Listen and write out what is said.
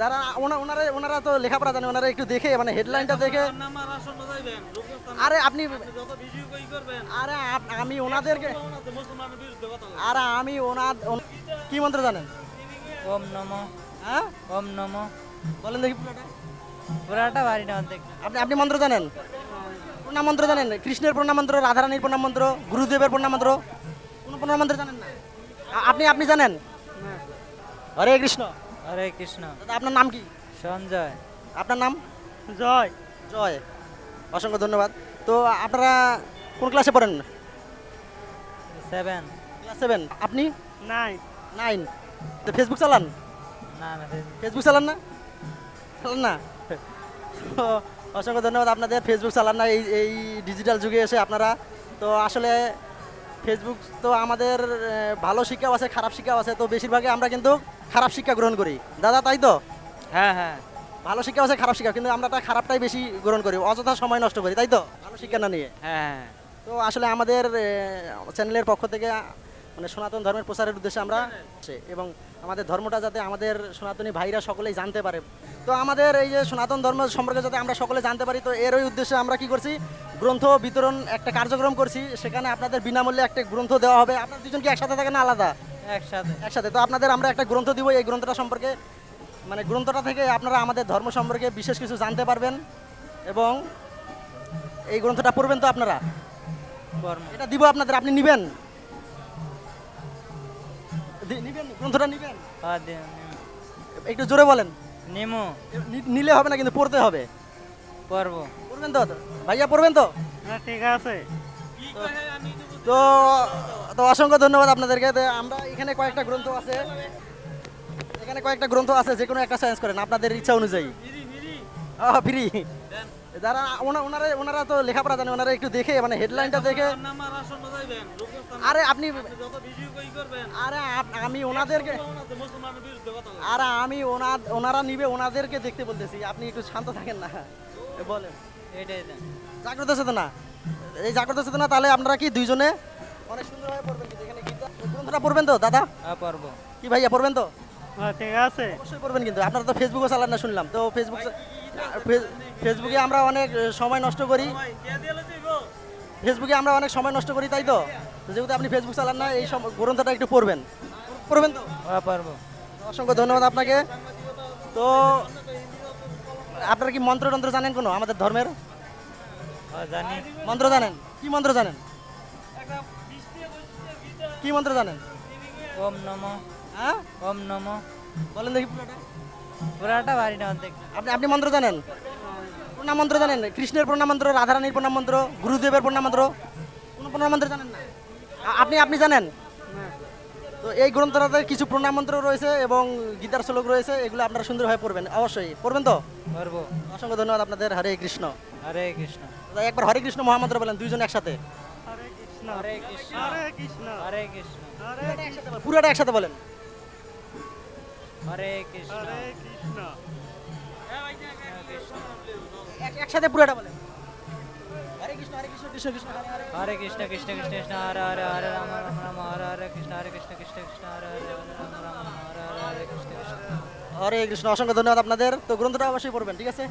যারা ওনারা ওনারা তো লেখাপড়া জানে ওনারা একটু দেখে মানে হেডলাইনটা দেখে। আরে আপনি যত ভিডিও কই করবেন। আরে আমি ওনাদেরকে। আরে আমি ওনার কি মন্ত্র জানেন? ওম নম। হ্যাঁ? ওম নম। বলেন দেখি পুরোটা। পুরাটা বাড়ি না অর্ধেক আপনি আপনি মন্ত্র জানেন? প্রণাম মন্ত্র জানেন? কৃষ্ণের প্রণাম মন্ত্র রাধারানীর প্রণাম মন্ত্র গুরুদেবের প্রণাম মন্ত্র কোনো প্রণাম মন্ত্র জানেন না? আপনি আপনি জানেন? হরে কৃষ্ণ। হরে কৃষ্ণ। দাদা আপনার নাম কি? সঞ্জয়। আপনার নাম? জয়। জয়। অসংখ্য ধন্যবাদ। তো আপনারা কোন ক্লাসে পড়েন? সেভেন ক্লাস সেভেন আপনি? নাই নাইন তো ফেসবুক চালান? না না ফেসবুক চালান না? চালান না? অসংখ্য ধন্যবাদ আপনাদের। ফেসবুক চালান না এই এই ডিজিটাল যুগে এসে আপনারা। তো আসলে ফেসবুক তো আমাদের ভালো শিক্ষাও আছে খারাপ শিক্ষাও আছে। তো বেশিরভাগই আমরা কিন্তু খারাপ শিক্ষা গ্রহণ করি। দাদা তাই তো? হ্যাঁ হ্যাঁ। ভালো শিক্ষা আছে খারাপ শিক্ষা কিন্তু আমরা তা খারাপটাই বেশি গ্রহণ করি। অযথা সময় নষ্ট করি তাই তো? ভালো শিক্ষা না নিয়ে। হ্যাঁ তো আসলে আমাদের চ্যানেলের পক্ষ থেকে মানে সনাতন ধর্মের প্রচারের উদ্দেশ্যে আমরা এবং আমাদের ধর্মটা যাতে আমাদের সনাতনী ভাইরা সকলেই জানতে পারে। তো আমাদের এই যে সনাতন ধর্ম সম্পর্কে যাতে আমরা সকলে জানতে পারি তো এর ওই উদ্দেশ্যে আমরা কি করছি? গ্রন্থ বিতরণ একটা কার্যক্রম করছি। সেখানে আপনাদের বিনামূল্যে একটা গ্রন্থ দেওয়া হবে। আপনার দুজন কি একসাথে থাকে না আলাদা? একসাথে একসাথে। তো আপনাদের আমরা একটা গ্রন্থ দিব এই গ্রন্থটা সম্পর্কে মানে গ্রন্থটা থেকে আপনারা আমাদের ধর্ম সম্পর্কে বিশেষ কিছু জানতে পারবেন এবং এই গ্রন্থটা পড়বেন তো আপনারা? এটা দিব আপনাদের আপনি নিবেন? গ্রন্থটা নিবেন? হ্যাঁ, একটু জোরে বলেন। নিমু। নিলে হবে না কিন্তু পড়তে হবে। পর্ব পড়বেন তো? ভাইয়া পড়বেন তো? হ্যাঁ ঠিক আছে। কি কহে আমি তো তো অসংখ্য ধন্যবাদ আপনাদেরকে। তো আমরা এখানে কয়েকটা গ্রন্থ আছে। এখানে কয়েকটা গ্রন্থ আছে যে কোনো একটা সায়েন্স করেন আপনাদের ইচ্ছা অনুযায়ী। ফিরি। যারা ওনারা ওনারা তো লেখাপড়া জানে ওনারা একটু দেখে মানে হেডলাইনটা দেখে। আরে আপনি যত ভিডিও কই করবেন। আরে আমি ওনাদেরকে। আর আমি ওনার ওনারা নিবে ওনাদেরকে দেখতে বলতেছি। আপনি একটু শান্ত থাকেন না। বলেন। এটাই দেন। জাগ্রত চেতনা এই জাগ্রত চেতনা তাহলে আপনারা কি দুইজনে অনেক সুন্দরভাবে পড়বেন কিন্তু এখানে গীতা গ্রন্থটা পড়বেন তো দাদা? হ্যাঁ পর্ব কি ভাইয়া পড়বেন তো? হ্যাঁ ঠিক আছে। অবশ্যই পড়বেন কিন্তু আপনারা তো ফেসবুকও চালান না শুনলাম। তো ফেসবুক ফেসবুকে আমরা অনেক সময় নষ্ট করি। ভাই কে দিলে যাইব ফেসবুকে আমরা অনেক সময় নষ্ট করি তাই তো? যেহেতু আপনি ফেসবুক চালান না এই গ্রন্থটা একটু পড়বেন। পড়বেন তো? হ্যাঁ পর্ব অসংখ্য ধন্যবাদ আপনাকে। তো আপনারা কি মন্ত্র তন্ত্র জানেন কোনো আমাদের ধর্মের? জানি। মন্ত্র জানেন? কি মন্ত্র জানেন? কি মন্ত্র জানেন? ওম নম। হ্যাঁ? ওম নম। বলেন দেখি পুরোটা। পুরাটা বাড়ি না অর্ধেক আপনি আপনি মন্ত্র জানেন? প্রণাম মন্ত্র জানেন? কৃষ্ণের প্রণাম মন্ত্র রাধারানীর প্রণাম মন্ত্র গুরুদেবের প্রণাম মন্ত্র কোনো প্রণাম মন্ত্র জানেন না? আপনি আপনি জানেন? তো এই গ্রন্থটাতে কিছু প্রণাম মন্ত্র রয়েছে এবং গীতার শ্লোক রয়েছে এগুলো আপনারা সুন্দরভাবে পড়বেন। অবশ্যই। পড়বেন তো? পর্ব অসংখ্য ধন্যবাদ আপনাদের। হরে কৃষ্ণ। হরে কৃষ্ণ। একবার হরে কৃষ্ণ মহামন্ত্র বলেন দুইজন একসাথে। পুরোটা একসাথে বলেন একসাথে পুরোটা বলেন। হরে কৃষ্ণ হরে কৃষ্ণ কৃষ্ণ কৃষ্ণ হরে কৃষ্ণ কৃষ্ণ কৃষ্ণ কৃষ্ণ হরে হরে হরে রাম রাম রাম হরে হরে কৃষ্ণ হরে কৃষ্ণ কৃষ্ণ কৃষ্ণ হরে হরে হরে রাম রাম হরে কৃষ্ণ কৃষ্ণ। হরে কৃষ্ণ অসংখ্য ধন্যবাদ আপনাদের। তো গ্রন্থটা অবশ্যই পড়বেন ঠিক আছে?